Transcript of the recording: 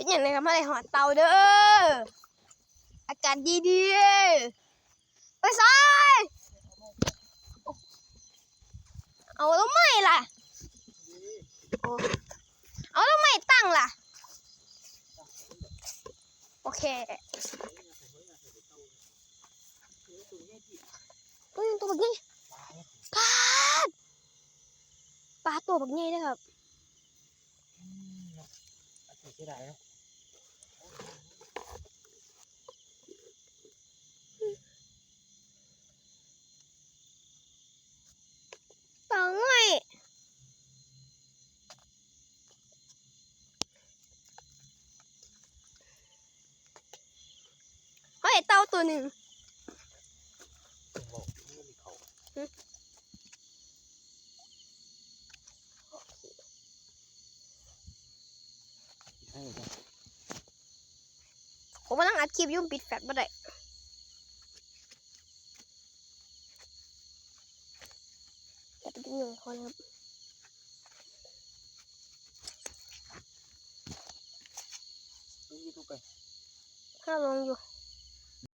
เป็นอย่างไรครับมาได้หอดเตาเด้ออากาศดีดีๆไปซ้ายเอาแล้วไม่ล่ะเอาแล้วไม่ตั้งล่ะ โอเคเฮ้ตัวแบักนี่ปลาปลาตัวแบักนี่นะครับเสียดายนะ ปลาง่อย เฮ้ยเต่าตัวหนึ่งถึงบอกไม่มีเขาอืมใช่จ้ะผมกำลังอัดคลิปอยุ่มปิดแฟลชบ่ได้จะเป็นหนึ่งคนครับต้องยืดทุกไปถ้าลงอยู่